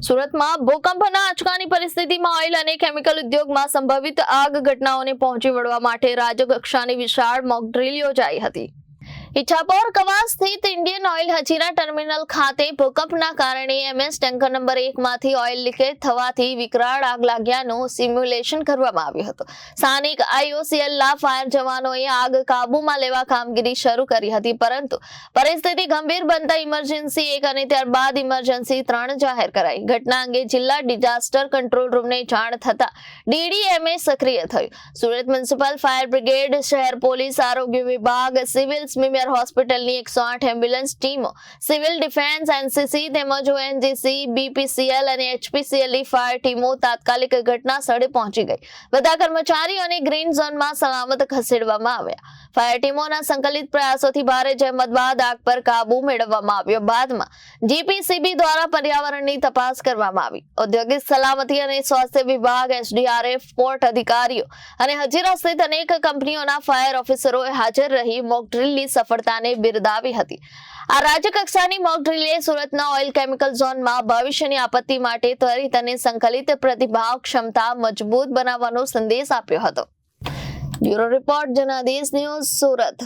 સુરતમાં ભૂકંપના આંચકાની પરિસ્થિતિમાં ઓઇલ અને કેમિકલ ઉદ્યોગમાં સંભવિત આગ ઘટનાઓને પહોંચી વળવા માટે રાજ્યકક્ષાની વિશાળ મોકડ્રીલ યોજાઈ હતી. ઈચ્છાપોર કવા સ્થિત ઇન્ડિયન ઓઇલ હજીરા ટર્મિનલ ખાતે ભૂકંપના કારણે એમએસ ટેન્કર નંબર એકમાંથી ઓઇલ લીકેજ થવાથી વિકરાળ આગ લાગ્યાનું સિમ્યુલેશન કરવામાં આવ્યું હતું. સ્થાનિક આઈઓસીએલના ફાયર જવાનોએ આગ કાબૂમાં લેવા કામગીરી શરૂ કરી હતી, પરંતુ પરિસ્થિતિ ગંભીર બનતા ઇમરજન્સી એક અને ત્યારબાદ ઇમરજન્સી ત્રણ જાહેર કરાઈ. ઘટના અંગે જિલ્લા ડિઝાસ્ટર કંટ્રોલ રૂમને જાણ થતા ડીડીએમએ સક્રિય થયું. સુરત મ્યુનિસિપલ ફાયર બ્રિગેડ, શહેર પોલીસ, આરોગ્ય વિભાગ, સિવિલ સ્મીમેર હોસ્પિટલની એકસો આઠ એમ્બ્યુલન્સ ટીમો, સિવિલ ડિફેન્સ, એનસીસી તેમજ ઓએનજીસી, બીપીસીએલ અને એચપીસીએલની ફાયર ટીમો તાત્કાલિક ઘટના સ્થળે પહોંચી ગઈ. બધા કર્મચારીઓને ગ્રીન ઝોનમાં સલામત ખસેડવામાં આવ્યા. ફાયર ટીમોના સંકલિત પ્રયાસોથી ભારે જહેમત બાદ આગ પર કાબુ મેળવવામાં આવ્યો. બાદમાં જીપીસીબી દ્વારા પર્યાવરણની તપાસ કરવામાં આવી. ઔદ્યોગિક સલામતી અને સ્વાસ્થ્ય વિભાગ, એસડીઆરએફ, પોર્ટ અધિકારીઓ અને હજીરા સ્થિત અનેક કંપનીઓના ફાયર ઓફિસરોએ હાજર રહી મોક ડ્રીલની સફળતાને બિરદાવી હતી. આ રાજ્ય કક્ષાની મોક ડ્રીલે સુરતના ઓઇલ કેમિકલ ઝોનમાં ભવિષ્યની આપત્તિ માટે ત્વરિત અને સંકલિત પ્રતિભાવ ક્ષમતા મજબૂત બનાવવાનો સંદેશ આપ્યો હતો. Bureau report, Janadesh news Surat.